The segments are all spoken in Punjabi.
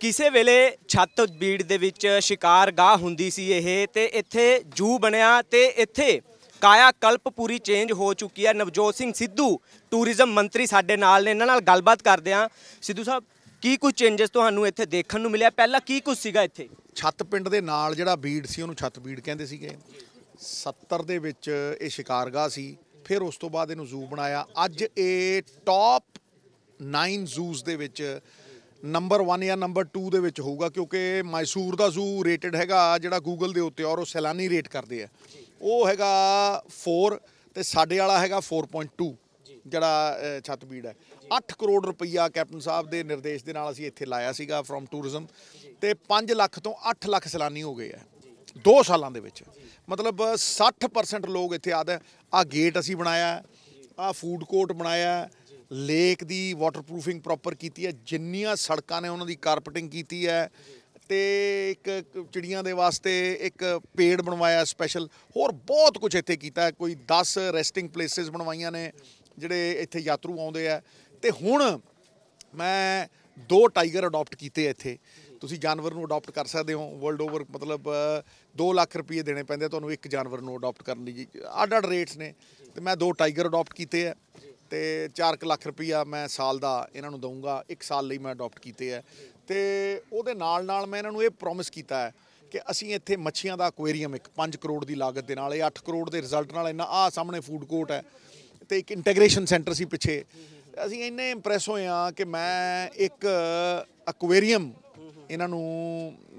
ਕਿਸੇ ਵੇਲੇ ਛੱਤ ਬੀੜ ਦੇ ਵਿੱਚ ਸ਼ਿਕਾਰ ਗਾਹ ਹੁੰਦੀ ਸੀ ਇਹ, ਤੇ ਇੱਥੇ ਜੂ ਬਣਿਆ ਤੇ ਇੱਥੇ ਕਾਇਆ ਕਲਪ ਪੂਰੀ ਚੇਂਜ ਹੋ ਚੁੱਕੀ ਹੈ। ਨਵਜੋਤ ਸਿੰਘ ਸਿੱਧੂ ਟੂਰਿਜ਼ਮ ਮੰਤਰੀ ਸਾਡੇ ਨਾਲ ਨੇ, ਇਹਨਾਂ ਨਾਲ ਗੱਲਬਾਤ ਕਰਦੇ ਹਾਂ। ਸਿੱਧੂ ਸਾਹਿਬ, ਕੀ ਕੁਝ ਚੇਂਜਸ ਤੁਹਾਨੂੰ ਇੱਥੇ ਦੇਖਣ ਨੂੰ ਮਿਲਿਆ? ਪਹਿਲਾਂ ਕੀ ਕੁਝ ਸੀਗਾ ਇੱਥੇ? ਛੱਤ ਪਿੰਡ ਦੇ ਨਾਲ ਜਿਹੜਾ ਬੀੜ ਸੀ, ਉਹਨੂੰ ਛੱਤ ਬੀੜ ਕਹਿੰਦੇ ਸੀਗੇ। 70 ਦੇ ਵਿੱਚ ਇਹ ਸ਼ਿਕਾਰਗਾਹ ਸੀ, ਫਿਰ ਉਸ ਤੋਂ ਬਾਅਦ ਇਹਨੂੰ ਜ਼ੂ ਬਣਾਇਆ। ਅੱਜ ਇਹ ਟੌਪ 9 ਜ਼ੂਸ ਦੇ ਵਿੱਚ ਨੰਬਰ 1 ਜਾਂ ਨੰਬਰ 2 ਦੇ ਵਿੱਚ ਹੋਊਗਾ ਕਿਉਂਕਿ ਮੈਸੂਰ ਦਾ ਜ਼ੂ ਰੇਟਡ ਹੈਗਾ ਜਿਹੜਾ ਗੂਗਲ ਦੇ ਉੱਤੇ ਔਰ ਉਹ ਸੈਲਾਨੀ ਰੇਟ ਕਰਦੇ ਆ। ਉਹ ਹੈਗਾ 4 ਤੇ ਸਾਡੇ ਵਾਲਾ ਹੈਗਾ 4.2 ਜਿਹੜਾ ਅ, ਛੱਤਬੀੜ ਹੈ। 8 ਕਰੋੜ ਰੁਪਈਆ ਕੈਪਟਨ ਸਾਹਿਬ ਦੇ ਨਿਰਦੇਸ਼ ਦੇ ਨਾਲ ਅਸੀਂ ਇੱਥੇ ਲਾਇਆ ਸੀਗਾ ਫਰੋਮ ਟੂਰਿਜ਼ਮ ਤੇ 5 ਲੱਖ ਤੋਂ 8 ਲੱਖ ਸੈਲਾਨੀ ਹੋ ਗਏ ਆ 2 ਸਾਲਾਂ ਦੇ ਵਿੱਚ। ਮਤਲਬ 60% ਲੋਕ ਇੱਥੇ ਆਦੇ ਆ। ਗੇਟ ਅਸੀਂ ਬਣਾਇਆ ਆ ਫੂਡ ਕੋਰਟ ਬਣਾਇਆ ਲੇਕ ਦੀ ਵਾਟਰਪ੍ਰੂਫਿੰਗ ਪ੍ਰੋਪਰ ਕੀਤੀ ਹੈ, ਜਿੰਨੀਆਂ ਸੜਕਾਂ ਨੇ ਉਹਨਾਂ ਦੀ ਕਾਰਪਟਿੰਗ ਕੀਤੀ ਹੈ ਤੇ ਇੱਕ ਚਿੜੀਆਂ ਦੇ ਵਾਸਤੇ ਇੱਕ ਪੇੜ ਬਣਵਾਇਆ ਸਪੈਸ਼ਲ ਹੋਰ ਬਹੁਤ ਕੁਝ ਇੱਥੇ ਕੀਤਾ ਕੋਈ 10 ਰੈਸਟਿੰਗ ਪਲੇਸਿਸ ਬਣਵਾਈਆਂ ਨੇ, ਜਿਹੜੇ ਇੱਥੇ ਯਾਤਰੂ ਆਉਂਦੇ ਆ। ਤੇ ਹੁਣ ਮੈਂ ਦੋ ਟਾਈਗਰ ਅਡਾਪਟ ਕੀਤੇ ਇੱਥੇ। ਤੁਸੀਂ ਜਾਨਵਰ ਨੂੰ ਅਡਾਪਟ ਕਰ ਸਕਦੇ ਹੋ ਵਰਲਡ ਓਵਰ ਮਤਲਬ 2 ਲੱਖ ਰੁਪਏ ਦੇਣੇ ਪੈਂਦੇ ਤੁਹਾਨੂੰ ਇੱਕ ਜਾਨਵਰ ਨੂੰ ਅਡਾਪਟ ਕਰਨ ਲਈ। ਜੀ ਅੱਡ ਅੱਡ ਰੇਟਸ ਨੇ। ਤੇ ਮੈਂ ਦੋ ਟਾਈਗਰ ਅਡਾਪਟ ਕੀਤੇ ਆ। ਤੇ 4 ਲੱਖ ਰੁਪਈਆ ਮੈਂ ਸਾਲ ਦਾ ਇਹਨਾਂ ਨੂੰ ਦਊਂਗਾ, ਇੱਕ ਸਾਲ ਲਈ ਮੈਂ ਅਡਾਪਟ ਕੀਤੇ ਆ। ਤੇ ਉਹਦੇ ਨਾਲ ਨਾਲ ਮੈਂ ਇਹਨਾਂ ਨੂੰ ਇਹ ਪ੍ਰੋਮਿਸ ਕੀਤਾ ਹੈ ਕਿ ਅਸੀਂ ਇੱਥੇ ਮੱਛੀਆਂ ਦਾ ਐਕੁਆਰੀਅਮ ਇੱਕ 5 ਕਰੋੜ ਦੀ ਲਾਗਤ ਦੇ ਨਾਲ, ਇਹ 8 ਕਰੋੜ ਦੇ ਰਿਜ਼ਲਟ ਨਾਲ ਇਹਨਾਂ ਆਹ ਸਾਹਮਣੇ ਫੂਡ ਕੋਰਟ ਹੈ ਤੇ ਇੱਕ ਇੰਟੀਗ੍ਰੇਸ਼ਨ ਸੈਂਟਰ ਸੀ ਪਿੱਛੇ। ਅਸੀਂ ਇੰਨੇ ਇੰਪ੍ਰੈਸ ਹੋਏ ਆ ਕਿ ਮੈਂ ਇੱਕ ਐਕੁਆਰੀਅਮ ਇਹਨਾਂ ਨੂੰ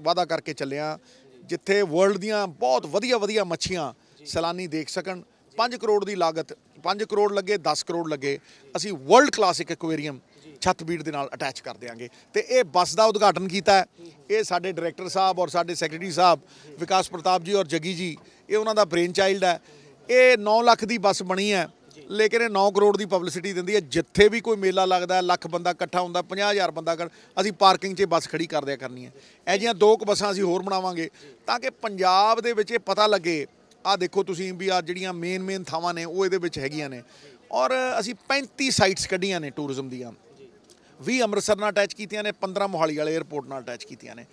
ਵਾਅਦਾ ਕਰਕੇ ਚੱਲਿਆ, ਜਿੱਥੇ ਵਰਲਡ ਦੀਆਂ ਬਹੁਤ ਵਧੀਆ ਵਧੀਆ ਮੱਛੀਆਂ ਸੈਲਾਨੀ ਦੇਖ ਸਕਣ। 5 ਕਰੋੜ ਦੀ ਲਾਗਤ 5 ਕਰੋੜ ਲੱਗੇ 10 ਕਰੋੜ ਲੱਗੇ, ਅਸੀਂ ਵਰਲਡ ਕਲਾਸ ਇੱਕ ਐਕੁਆਰੀਅਮ ਛੱਤਬੀੜ ਦੇ ਨਾਲ ਅਟੈਚ ਕਰ ਦਿਆਂਗੇ। ਤੇ ਇਹ ਬੱਸ ਦਾ ਉਦਘਾਟਨ ਕੀਤਾ ਇਹ ਸਾਡੇ ਡਾਇਰੈਕਟਰ ਸਾਹਿਬ ਔਰ ਸਾਡੇ ਸੈਕਟਰੀ ਸਾਹਿਬ, ਵਿਕਾਸ ਪ੍ਰਤਾਪ ਜੀ ਔਰ ਜੱਗੀ ਜੀ, ਇਹ ਉਹਨਾਂ ਦਾ ਬ੍ਰੇਨ ਚਾਈਲਡ ਹੈ। ਇਹ 9 ਲੱਖ ਦੀ ਬੱਸ ਬਣੀ ਹੈ, ਲੇਕਿਨ ਇਹ 9 ਕਰੋੜ ਦੀ ਪਬਲਿਸਿਟੀ ਦਿੰਦੀ ਹੈ। ਜਿੱਥੇ ਵੀ ਕੋਈ ਮੇਲਾ ਲੱਗਦਾ ਲੱਖ ਬੰਦਾ ਇਕੱਠਾ ਹੁੰਦਾ 50000 ਬੰਦਾ ਕਰ, ਅਸੀਂ ਪਾਰਕਿੰਗ 'ਚ ਬੱਸ ਖੜੀ ਕਰ ਦਿਆ ਕਰਨੀ ਹੈ। ਇਹ ਜਿਹੀਆਂ ਦੋ ਕੁ ਬੱਸਾਂ ਅਸੀਂ ਹੋਰ ਬਣਾਵਾਂਗੇ, ਤਾਂ ਕਿ ਪੰਜਾਬ ਦੇ ਵਿੱਚ ਇਹ ਪਤਾ ਲੱਗੇ ਆ ਦੇਖੋ ਤੁਸੀਂ ਵੀ ਆ ਜਿਹੜੀਆਂ ਮੇਨ ਮੇਨ ਥਾਵਾਂ ਨੇ, ਉਹ ਇਹਦੇ ਵਿੱਚ ਹੈਗੀਆਂ ਨੇ। ਔਰ ਅਸੀਂ 35 ਸਾਈਟਸ ਕੱਢੀਆਂ ਨੇ ਟੂਰਿਜ਼ਮ ਦੀਆਂ। 20 ਅੰਮ੍ਰਿਤਸਰ ਨਾਲ ਅਟੈਚ ਕੀਤੀਆਂ ਨੇ 15 ਮੋਹਾਲੀ ਵਾਲੇ 에ਅਰਪੋਰਟ ਨਾਲ ਅਟੈਚ ਕੀਤੀਆਂ ਨੇ।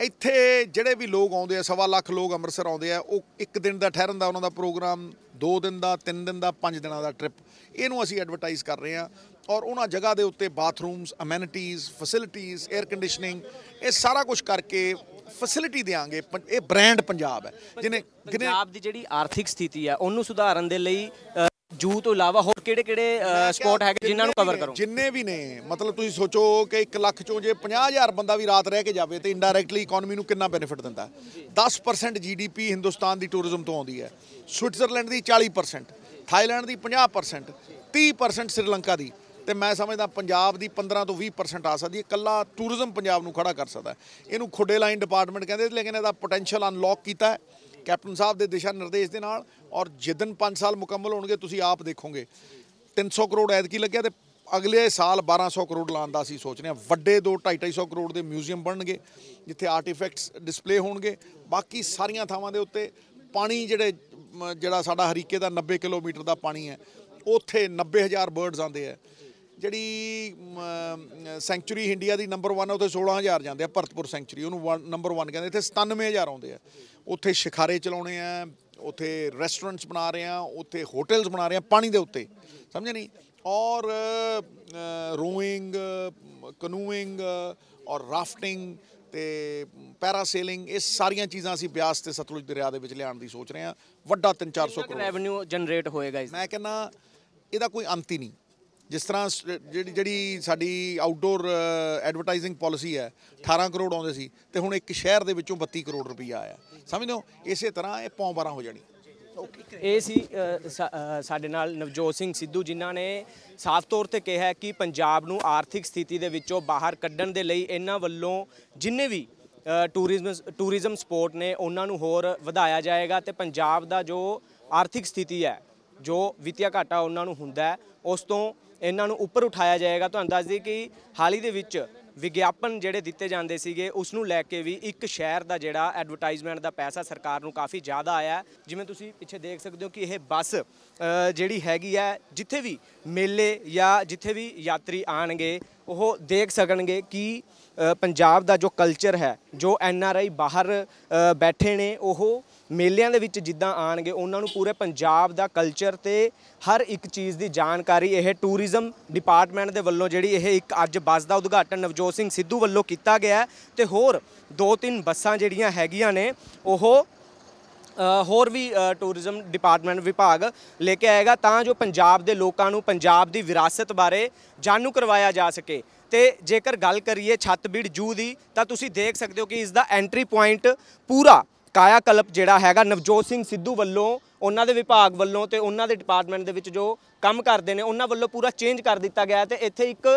ਇੱਥੇ ਜਿਹੜੇ ਵੀ ਲੋਕ ਆਉਂਦੇ ਆ, ਸਵਾ ਲੱਖ ਲੋਕ ਅੰਮ੍ਰਿਤਸਰ ਆਉਂਦੇ ਆ, ਉਹ ਇੱਕ ਦਿਨ ਦਾ ਠਹਿਰਨ ਦਾ ਉਹਨਾਂ ਦਾ ਪ੍ਰੋਗਰਾਮ 2 ਦਿਨ ਦਾ 3 ਦਿਨ ਦਾ 5 ਦਿਨਾਂ ਦਾ ਟ੍ਰਿਪ ਇਹਨੂੰ ਅਸੀਂ ਐਡਵਰਟਾਈਜ਼ ਕਰ ਰਹੇ ਹਾਂ। ਔਰ ਉਹਨਾਂ ਜਗ੍ਹਾ ਦੇ ਉੱਤੇ bathrooms amenities facilities air conditioning ਇਹ ਸਾਰਾ ਕੁਝ ਕਰਕੇ ਫੈਸਿਲਿਟੀ ਦੇਾਂਗੇ ਇਹ ਬ੍ਰਾਂਡ ਪੰਜਾਬ ਹੈ। ਜਿਹਨੇ ਪੰਜਾਬ ਦੀ ਜਿਹੜੀ ਆਰਥਿਕ ਸਥਿਤੀ ਹੈ ਉਹਨੂੰ ਸੁਧਾਰਨ ਦੇ ਲਈ ਜੂ ਤੋਂ ਇਲਾਵਾ ਹੋਰ ਕਿਹੜੇ ਕਿਹੜੇ ਸਪੋਟ ਹੈਗੇ ਜਿਨ੍ਹਾਂ ਨੂੰ ਕਵਰ ਕਰੋ? ਜਿੰਨੇ ਵੀ ਨੇ ਮਤਲਬ ਤੁਸੀਂ ਸੋਚੋ ਕਿ 1 ਲੱਖ ਚੋਂ ਜੇ 50000 ਬੰਦਾ ਵੀ ਰਾਤ ਰਹਿ ਕੇ ਜਾਵੇ ਤੇ ਇਨਡਾਇਰੈਕਟਲੀ ਇਕਨੋਮੀ ਨੂੰ ਕਿੰਨਾ ਬੈਨੀਫਿਟ ਦਿੰਦਾ 10% ਜੀਡੀਪੀ ਹਿੰਦੁਸਤਾਨ ਦੀ ਟੂਰਿਜ਼ਮ ਤੋਂ ਆਉਂਦੀ ਹੈ। ਸਵਿਟਜ਼ਰਲੈਂਡ ਦੀ 40% ਥਾਈਲੈਂਡ ਦੀ 50% 30% ਸ੍ਰੀਲੰਕਾ ਦੀ। ਤੇ ਮੈਂ ਸਮਝਦਾ ਪੰਜਾਬ ਦੀ 15 ਤੋਂ 20% ਆ ਸਕਦੀ ਹੈ। ਇਕੱਲਾ ਟੂਰਿਜ਼ਮ ਪੰਜਾਬ ਨੂੰ ਖੜਾ ਕਰ ਸਕਦਾ ਇਹਨੂੰ ਖੁੱਡੇ ਲਾਈਨ ਡਿਪਾਰਟਮੈਂਟ ਕਹਿੰਦੇ, ਲੇਕਿਨ ਇਹਦਾ ਪੋਟੈਂਸ਼ੀਅਲ ਅਨਲੌਕ ਕੀਤਾ ਕੈਪਟਨ ਸਾਹਿਬ ਦੇ ਦਿਸ਼ਾ ਨਿਰਦੇਸ਼ ਦੇ ਨਾਲ ਔਰ ਜਿੱਦਨ 5 ਸਾਲ ਮੁਕੰਮਲ ਹੋਣਗੇ, ਤੁਸੀਂ ਆਪ ਦੇਖੋਗੇ। 300 ਕਰੋੜ ਐਤਕੀ ਲੱਗਿਆ ਤੇ ਅਗਲੇ ਸਾਲ 1200 ਕਰੋੜ ਲਾਉਣ ਦਾ ਅਸੀਂ ਸੋਚ ਰਹੇ ਹਾਂ। ਵੱਡੇ 2 250 ਕਰੋੜ ਦੇ ਮਿਊਜ਼ੀਅਮ ਬਣਨਗੇ, ਜਿੱਥੇ ਆਰਟੀਫੈਕਟਸ ਡਿਸਪਲੇ ਹੋਣਗੇ। ਬਾਕੀ ਸਾਰੀਆਂ ਥਾਵਾਂ ਦੇ ਉੱਤੇ ਪਾਣੀ ਜਿਹੜੇ, ਜਿਹੜਾ ਸਾਡਾ ਹਰੀਕੇ ਦਾ 90 ਕਿਲੋਮੀਟਰ ਦਾ ਪਾਣੀ ਹੈ, ਉੱਥੇ 90000 ਬਰਡਸ ਆਉਂਦੇ ਆ ਜਿਹੜੀ ਸੈਂਚੁਰੀ ਇੰਡੀਆ ਦੀ ਨੰਬਰ 1 ਉੱਥੇ 16000 ਜਾਂਦੇ ਆ ਭਰਤਪੁਰ ਸੈਂਚੁਰੀ। ਉਹਨੂੰ ਨੰਬਰ 1 ਕਹਿੰਦੇ ਇੱਥੇ 97000 ਆਉਂਦੇ ਆ। ਉੱਥੇ ਸ਼ਿਖਾਰੇ ਚਲਾਉਣੇ ਆ ਉੱਥੇ ਰੈਸਟੋਰੈਂਟਸ ਬਣਾ ਰਹੇ ਆ ਉੱਥੇ ਹੋਟਲਸ ਬਣਾ ਰਹੇ ਆ ਪਾਣੀ ਦੇ ਉੱਤੇ। ਸਮਝੇ ਨਹੀਂ? ਔਰ ਰੋਇੰਗ ਕਨੂਇੰਗ ਔਰ ਰਾਫਟਿੰਗ ਤੇ ਪੈਰਾਸੇਲਿੰਗ ਇਹ ਸਾਰੀਆਂ ਚੀਜ਼ਾਂ ਅਸੀਂ ਬਿਆਸ ਤੇ ਸਤਲੁਜ ਦਰਿਆ ਦੇ ਵਿੱਚ ਲਿਆਉਣ ਦੀ ਸੋਚ ਰਹੇ ਹਾਂ ਵੱਡਾ 3-400 ਕਰੋੜ। ਰੈਵਨਿਊ ਜਨਰੇਟ ਹੋਏਗਾ ਇਸ ਮੈਂ ਕਹਿੰਦਾ ਇਹਦਾ ਕੋਈ ਅੰਤ ਹੀ ਨਹੀਂ। ਜਿਸ ਤਰ੍ਹਾਂ ਸ- ਜਿਹੜੀ ਜਿਹੜੀ ਸਾਡੀ ਆਊਟਡੋਰ ਐਡਵਰਟਾਈਜ਼ਿੰਗ ਪਾਲਿਸੀ ਹੈ 18 ਕਰੋੜ ਆਉਂਦੇ ਸੀ ਤੇ ਹੁਣ ਇੱਕ ਸ਼ਹਿਰ ਦੇ ਵਿੱਚੋਂ 32 ਕਰੋੜ ਰੁਪਈਆ ਆਇਆ। ਸਮਝਦੇ ਹੋ? ਇਸੇ ਤਰ੍ਹਾਂ ਇਹ ਪੌਂ 12 ਹੋ ਜਾਣੀ। ਇਹ ਸੀ ਸਾਡੇ ਨਾਲ ਨਵਜੋਤ ਸਿੰਘ ਸਿੱਧੂ, ਜਿਨ੍ਹਾਂ ਨੇ ਸਾਫ਼ ਤੌਰ ਤੇ ਕਿਹਾ ਕਿ ਪੰਜਾਬ ਨੂੰ ਆਰਥਿਕ ਸਥਿਤੀ ਦੇ ਵਿੱਚੋਂ ਬਾਹਰ ਕੱਢਣ ਦੇ ਲਈ ਇਹਨਾਂ ਵੱਲੋਂ ਜਿੰਨੇ ਵੀ ਟੂਰਿਜ਼ਮ ਟੂਰਿਜ਼ਮ ਸਪੋਰਟ ਨੇ, ਉਹਨਾਂ ਨੂੰ ਹੋਰ ਵਧਾਇਆ ਜਾਏਗਾ ਤੇ ਪੰਜਾਬ ਦਾ ਜੋ ਆਰਥਿਕ ਸਥਿਤੀ ਹੈ ਜੋ ਵਿੱਤੀਆ ਘਾਟਾ ਉਹਨਾਂ ਨੂੰ ਹੁੰਦਾ ਉਸ ਤੋਂ ਇਹਨਾਂ ਨੂੰ ਉੱਪਰ ਉਠਾਇਆ ਜਾਏਗਾ। ਤੁਹਾਨੂੰ ਦੱਸ ਦਈਏ ਕਿ ਹਾਲ ਹੀ ਦੇ ਵਿੱਚ ਵਿਗਿਆਪਨ ਜਿਹੜੇ ਦਿੱਤੇ ਜਾਂਦੇ ਸੀਗੇ, ਉਸ ਨੂੰ ਲੈ ਕੇ ਵੀ ਇੱਕ ਸ਼ਹਿਰ ਦਾ ਜਿਹੜਾ ਐਡਵਰਟਾਈਜ਼ਮੈਂਟ ਦਾ ਪੈਸਾ ਸਰਕਾਰ ਨੂੰ ਕਾਫੀ ਜ਼ਿਆਦਾ ਆਇਆ ਜਿਵੇਂ ਤੁਸੀਂ ਪਿੱਛੇ ਦੇਖ ਸਕਦੇ ਹੋ ਕਿ ਇਹ ਬੱਸ ਜਿਹੜੀ ਹੈਗੀ ਹੈ, ਜਿੱਥੇ ਵੀ ਮੇਲੇ ਜਾਂ ਜਿੱਥੇ ਵੀ ਯਾਤਰੀ ਆਣਗੇ ਉਹ ਦੇਖ ਸਕਣਗੇ ਕਿ ਪੰਜਾਬ ਦਾ ਜੋ ਕਲਚਰ ਹੈ, ਜੋ ਐਨ ਆਰ ਆਈ ਬਾਹਰ ਬੈਠੇ ਨੇ, ਉਹ ਮੇਲਿਆਂ ਦੇ ਵਿੱਚ ਜਿੱਦਾਂ ਆਣਗੇ ਉਹਨਾਂ ਨੂੰ ਪੂਰੇ ਪੰਜਾਬ ਦਾ ਕਲਚਰ ਤੇ ਹਰ ਇੱਕ ਚੀਜ਼ ਦੀ ਜਾਣਕਾਰੀ, ਇਹ ਟੂਰਿਜ਼ਮ ਡਿਪਾਰਟਮੈਂਟ ਦੇ ਵੱਲੋਂ ਜਿਹੜੀ ਇਹ ਇੱਕ ਅੱਜ ਬੱਸ ਦਾ ਉਦਘਾਟਨ ਨਵਜੋਤ ਸਿੰਘ ਸਿੱਧੂ ਵੱਲੋਂ ਕੀਤਾ ਗਿਆ ਹੈ ਤੇ ਹੋਰ ਦੋ ਤਿੰਨ ਬੱਸਾਂ ਜਿਹੜੀਆਂ ਹੈਗੀਆਂ ਨੇ, ਉਹ ਹੋਰ ਵੀ ਟੂਰਿਜ਼ਮ ਡਿਪਾਰਟਮੈਂਟ ਵਿਭਾਗ ਲੈ ਕੇ ਆਏਗਾ ਤਾਂ ਜੋ ਪੰਜਾਬ ਦੇ ਲੋਕਾਂ ਨੂੰ ਪੰਜਾਬ ਦੀ ਵਿਰਾਸਤ ਬਾਰੇ ਜਾਣੂ ਕਰਵਾਇਆ ਜਾ ਸਕੇ। ਤੇ ਜੇਕਰ ਗੱਲ ਕਰੀਏ ਛੱਤਬੀੜ ਜੂ ਦੀ, ਤਾਂ ਤੁਸੀਂ ਦੇਖ ਸਕਦੇ ਹੋ ਕਿ ਇਸ ਦਾ ਐਂਟਰੀ ਪੁਆਇੰਟ ਪੂਰਾ ਕਾਇਆ ਕਲਪ ਜਿਹੜਾ ਹੈਗਾ ਨਵਜੋਤ ਸਿੰਘ ਸਿੱਧੂ ਵੱਲੋਂ ਉਹਨਾਂ ਦੇ ਵਿਭਾਗ ਵੱਲੋਂ ਤੇ ਉਹਨਾਂ ਦੇ ਡਿਪਾਰਟਮੈਂਟ ਦੇ ਵਿੱਚ ਜੋ ਕੰਮ ਕਰਦੇ ਨੇ ਉਹਨਾਂ ਵੱਲੋਂ ਪੂਰਾ ਚੇਂਜ ਕਰ ਦਿੱਤਾ ਗਿਆ ਹੈ ਤੇ ਇੱਥੇ ਇੱਕ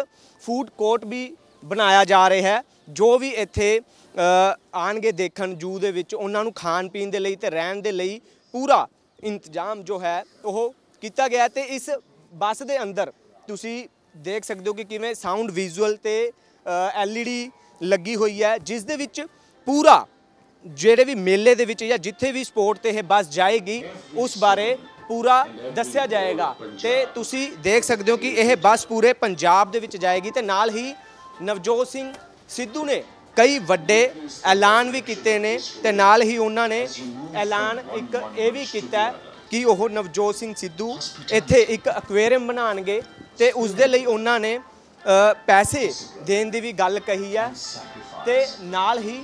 ਫੂਡ ਕੋਰਟ ਵੀ ਬਣਾਇਆ ਜਾ ਰਿਹਾ ਹੈ ਜੋ ਵੀ ਇੱਥੇ ਅ, ਆਣਗੇ ਦੇਖਣ ਜੂ ਦੇ ਵਿੱਚ ਉਹਨਾਂ ਨੂੰ ਖਾਣ ਪੀਣ ਦੇ ਲਈ ਤੇ ਰਹਿਣ ਦੇ ਲਈ ਪੂਰਾ ਇੰਤਜ਼ਾਮ ਜੋ ਹੈ ਉਹ ਕੀਤਾ ਗਿਆ ਹੈ ਤੇ ਇਸ ਬੱਸ ਦੇ ਅੰਦਰ ਤੁਸੀਂ ਦੇਖ ਸਕਦੇ ਹੋ ਕਿ ਕਿਵੇਂ ਸਾਊਂਡ ਵਿਜ਼ੂਅਲ ਤੇ ਐਲਈਡੀ ਲੱਗੀ ਹੋਈ ਹੈ ਜਿਸ ਦੇ ਵਿੱਚ ਪੂਰਾ ਜਿਹੜੇ ਵੀ ਮੇਲੇ ਦੇ ਵਿੱਚ ਜਾਂ ਜਿੱਥੇ ਵੀ ਸਪੋਰਟ ਤੇ ਇਹ ਬੱਸ ਜਾਏਗੀ, ਉਸ ਬਾਰੇ ਪੂਰਾ ਦੱਸਿਆ ਜਾਏਗਾ। ਤੇ ਤੁਸੀਂ ਦੇਖ ਸਕਦੇ ਹੋ ਕਿ ਇਹ ਬੱਸ ਪੂਰੇ ਪੰਜਾਬ ਦੇ ਵਿੱਚ ਜਾਏਗੀ ਤੇ ਨਾਲ ਹੀ ਨਵਜੋਤ ਸਿੰਘ ਸਿੱਧੂ ਨੇ ਕਈ ਵੱਡੇ ਐਲਾਨ ਵੀ ਕੀਤੇ ਨੇ ਤੇ ਨਾਲ ਹੀ ਉਹਨਾਂ ਨੇ ਐਲਾਨ ਇੱਕ ਇਹ ਵੀ ਕੀਤਾ ਕਿ ਉਹ ਨਵਜੋਤ ਸਿੰਘ ਸਿੱਧੂ ਇੱਥੇ ਇੱਕ ਐਕੁਆਰੀਅਮ ਬਣਾਉਣਗੇ ਤੇ ਉਸ ਦੇ ਲਈ ਉਹਨਾਂ ਨੇ ਪੈਸੇ ਦੇਣ ਦੀ ਵੀ ਗੱਲ ਕਹੀ ਹੈ ਤੇ ਨਾਲ ਹੀ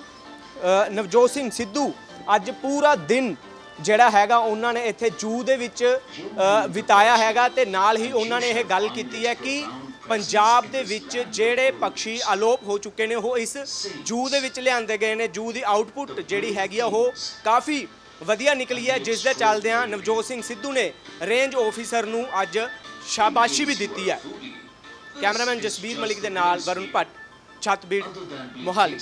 ਨਵਜੋਤ ਸਿੰਘ ਸਿੱਧੂ ਅੱਜ ਪੂਰਾ ਦਿਨ ਜਿਹੜਾ ਹੈਗਾ ਉਹਨਾਂ ਨੇ ਇੱਥੇ ਜੂ ਦੇ ਵਿੱਚ ਬਿਤਾਇਆ ਹੈਗਾ ਤੇ ਨਾਲ ਹੀ ਉਹਨਾਂ ਨੇ ਇਹ ਗੱਲ ਕੀਤੀ ਹੈ ਕਿ ਪੰਜਾਬ ਦੇ ਵਿੱਚ ਜਿਹੜੇ ਪੰਛੀ ਅਲੋਪ ਹੋ ਚੁੱਕੇ ਨੇ, ਉਹ ਇਸ ਜੂ ਦੇ ਵਿੱਚ ਲਿਆਂਦੇ ਗਏ ਨੇ। ਜੂ ਦੀ ਆਊਟਪੁੱਟ ਜਿਹੜੀ ਹੈਗੀ ਆ, ਉਹ ਕਾਫੀ ਵਧੀਆ ਨਿਕਲੀ ਹੈ, ਜਿਸ ਦੇ ਚੱਲਦਿਆਂ ਨਵਜੋਤ ਸਿੰਘ ਸਿੱਧੂ ਨੇ ਰੇਂਜ ਆਫੀਸਰ ਨੂੰ ਅੱਜ ਸ਼ਾਬਾਸ਼ੀ ਵੀ ਦਿੱਤੀ ਹੈ। ਕੈਮਰਾਮੈਨ ਜਸਬੀਰ ਮਲਿਕ ਦੇ ਨਾਲ ਵਰੁਣ ਭੱਟ ਛੱਤਬੀੜ ਮੋਹਾਲੀ।